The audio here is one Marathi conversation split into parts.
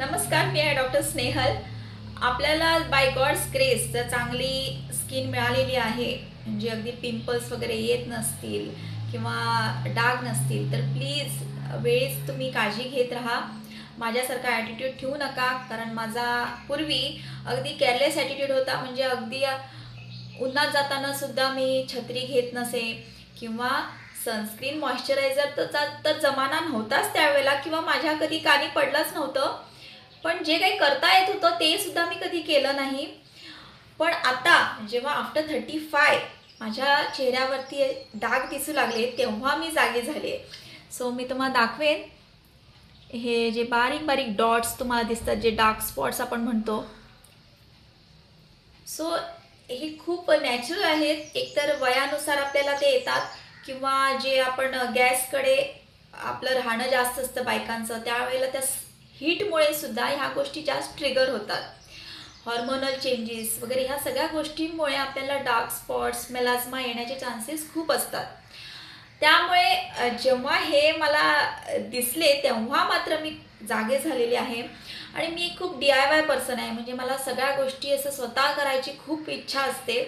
नमस्कार मी आहे डॉक्टर स्नेहल. आपल्याला बाय गॉड्स ग्रेस जर चांगली स्किन मिळालेली आहे म्हणजे अगदी पिंपल्स वगैरे येत नसतील किंवा डाग नसतील तर प्लीज वेळेस तुम्ही काळजी घेत राहा. माझ्यासारखा ॲटिट्यूड ठेवू नका कारण माझा पूर्वी अगदी केअरलेस ॲटिट्यूड होता. म्हणजे अगदी उन्हात जाताना सुद्धा मी छत्री घेत नसे किंवा सनस्क्रीन मॉइश्चरायझर तर तर जमाना नव्हताच त्यावेळेला किंवा माझ्या कधी कानी पडलंच नव्हतं. पण जे काही करता येत होतं ते सुद्धा मी कधी केलं नाही. पण आता जेव्हा आफ्टर थर्टी फाय माझ्या चेहऱ्यावरती डाग दिसू लागले तेव्हा मी जागी झाले. सो मी तुम्हाला दाखवेन. हे जे बारीक बारीक डॉट्स तुम्हाला दिसतात जे डार्क स्पॉट्स आपण म्हणतो. सो हे खूप नॅचरल आहेत. एकतर वयानुसार आपल्याला ते येतात किंवा जे आपण गॅसकडे आपलं राहणं जास्त असतं बायकांचं त्यावेळेला त्या हीटमुळे सुद्धा ह्या गोष्टी जास्त ट्रिगर होतात. हॉर्मोनल चेंजेस वगैरे ह्या सगळ्या गोष्टींमुळे आपल्याला डार्क स्पॉट्स मेलाझमा येण्याचे चान्सेस खूप असतात. त्यामुळे जेव्हा हे मला दिसले तेव्हा मात्र मी जागे झालेले आहे. आणि मी खूप डी आय वाय पर्सन आहे. म्हणजे मला सगळ्या गोष्टी असं स्वतः करायची खूप इच्छा असते.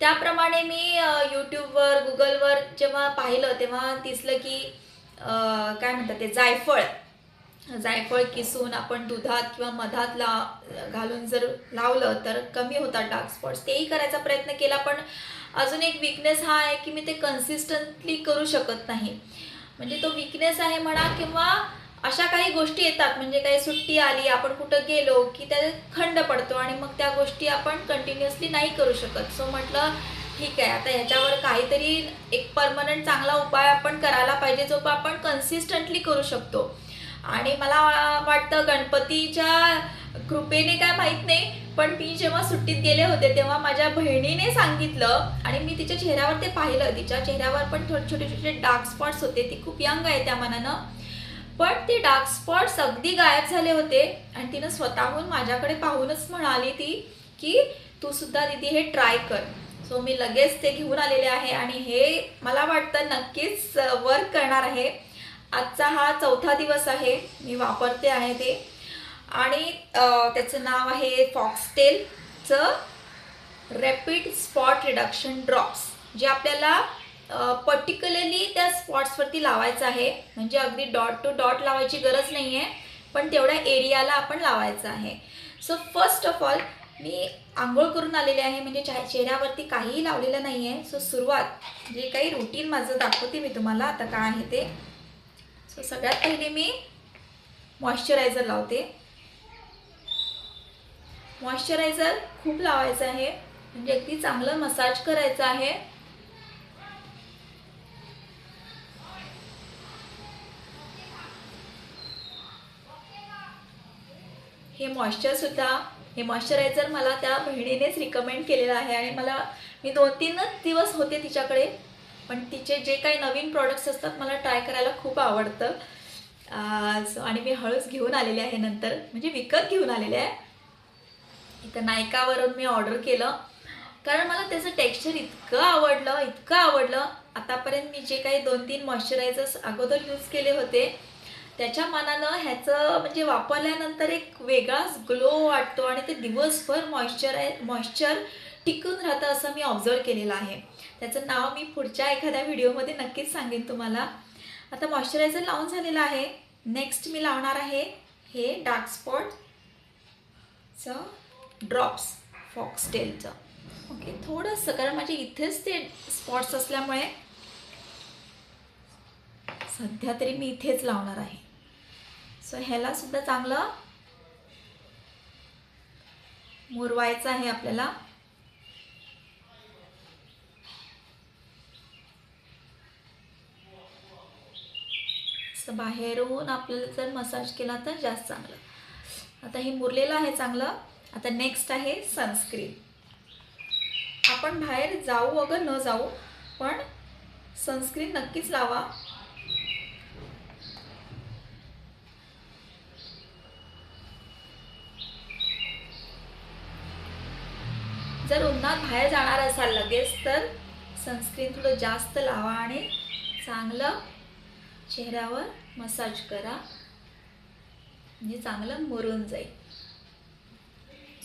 त्याप्रमाणे मी यूट्यूबवर गुगलवर जेव्हा पाहिलं तेव्हा दिसलं की काय म्हणतात ते जायफळ. जायफळ किसून आपण दुधात किंवा मधात ला घालून जर लावलं तर कमी होतात डार्क स्पॉट्स तेही करायचा प्रयत्न केला पण अजून एक विकनेस हा आहे की मी ते कन्सिस्टंटली करू शकत नाही. म्हणजे तो विकनेस आहे म्हणा किंवा अशा काही गोष्टी येतात म्हणजे काही सुट्टी आली आपण कुठं गेलो की त्यात खंड पडतो आणि मग त्या गोष्टी आपण कंटिन्युअसली नाही करू शकत. सो म्हटलं ठीक आहे आता ह्याच्यावर काहीतरी एक परमनंट चांगला उपाय आपण करायला पाहिजे जो आपण कन्सिस्टंटली करू शकतो. आणि मला वाटतं गणपतीच्या कृपेने काय माहीत नाही पण मी जेव्हा सुट्टीत गेले होते तेव्हा माझ्या बहिणीने सांगितलं आणि मी तिच्या चेहऱ्यावर ते पाहिलं. तिच्या चेहऱ्यावर पण थोडे छोटे छोटे डार्क स्पॉट्स होते. ती खूप यंग आहे त्या मनानं. पण ते डार्क स्पॉट्स अगदी गायब झाले होते आणि तिनं स्वतःहून माझ्याकडे पाहूनच म्हणाली ती की तू सुद्धा दिदी हे ट्राय कर. सो मी लगेच ते घेऊन आलेले आहे आणि हे मला वाटतं नक्कीच uh, वर्क करणार आहे. आजचा हा चौथा दिवस आहे. मी वापरते आहे ते. आणि त्याचं नाव आहे फॉक्सटेलचं रॅपिड स्पॉट रिडक्शन ड्रॉप्स जे आपल्याला पर्टिक्युलरली त्या स्पॉट्सवरती लावायचं आहे. म्हणजे अगदी डॉट टू डॉट लावायची गरज नाही आहे पण तेवढ्या एरियाला आपण लावायचं आहे. सो फर्स्ट ऑफ ऑल मी आंघोळ करून आलेले आहे. म्हणजे चेहऱ्यावरती काहीही लावलेलं नाही आहे सो सुरुवात जे काही रुटीन माझं दाखवते मी तुम्हाला. आता काय आहे ते. सो सगळ्यात पहिले मी मॉइश्चरायझर लावते. मॉइश्चरायझर खूप लावायचं आहे. म्हणजे अगदी चांगलं मसाज करायचं आहे. हे मॉइश्चर सुद्धा हे मॉइश्चरायझर मला त्या बहिणीनेच रिकमेंड केलेलं आहे. आणि मला मी दोन तीनच दिवस होते तिच्याकडे. पण तिचे जे काही नवीन प्रॉडक्ट्स असतात मला ट्राय करायला खूप आवडतं. सो आणि मी हळूच घेऊन आलेले आहे नंतर. म्हणजे विकत घेऊन आलेले आहे. इथं नायकावरून मी ऑर्डर केलं. कारण मला त्याचं टेक्स्चर इतकं आवडलं इतकं आवडलं. आतापर्यंत मी जे काही दोन तीन मॉइश्चरायझर्स अगोदर यूज केले होते त्याच्या मानानं ह्याचं म्हणजे वापरल्यानंतर एक वेगळाच ग्लो वाटतो आणि ते दिवसभर मॉइश्चराय मॉइश्चर टिकून राहतं असं मी ऑब्झर्व केलेलं आहे. त्याचं नाव मी पुढच्या एखाद्या व्हिडिओमध्ये नक्कीच सांगेन तुम्हाला. आता मॉइश्चरायझर लावून झालेलं आहे. नेक्स्ट मी लावणार आहे हे डार्क स्पॉटचं ड्रॉप्स फॉक्सटेलचं ओके थोडंसं कारण माझ्या इथेच ते स्पॉट्स असल्यामुळे सध्या तरी मी इथेच लावणार आहे. सो ह्याला सुद्धा चांगलं मुरवायचं आहे आपल्याला. असं बाहेरून आपल्याला जर मसाज केला तर जास्त चांगलं. आता हे मुरलेलं आहे चांगलं. आता नेक्स्ट आहे सनस्क्रीन आपण बाहेर जाऊ अगं न जाऊ पण सनस्क्रीन नक्कीच लावा. जर उन्हात बाहेर जाणार असाल लगेच तर सनस्क्रीन थोडं जास्त लावा आणि चांगलं चेहऱ्यावर मसाज करा. म्हणजे चांगलं मुरून जाईल.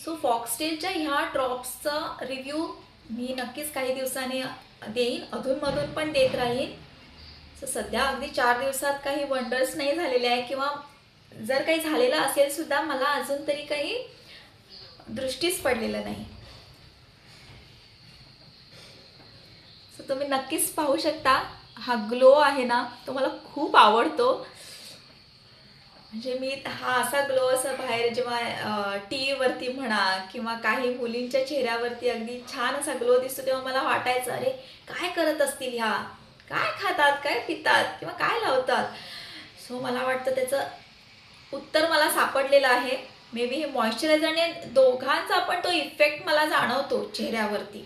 सो फॉक्सटेलच्या ह्या ड्रॉप्सचा रिव्ह्यू मी नक्कीच काही दिवसांनी देईन. अधूनमधून पण देत राहीन. सो सध्या अगदी चार दिवसात काही वंडर्स नाही झालेले आहे किंवा जर काही झालेलं असेल सुद्धा मला अजून तरी काही दृष्टीच पडलेलं नाही. सो तुम्ही नक्कीच पाहू शकता. हा ग्लो आहे ना तो मला खूप आवडतो. म्हणजे मी हा असा ग्लो असं बाहेर जेव्हा टी व्हीवरती म्हणा किंवा काही मुलींच्या चेहऱ्यावरती अगदी छान असा ग्लो दिसतो तेव्हा मला वाटायचं अरे काय करत असतील ह्या? काय खातात काय पितात किंवा काय लावतात? सो मला वाटतं त्याचं उत्तर मला सापडलेलं आहे. मे बी हे मॉइश्चरायझरने दोघांचा पण तो इफेक्ट मला जाणवतो चेहऱ्यावरती.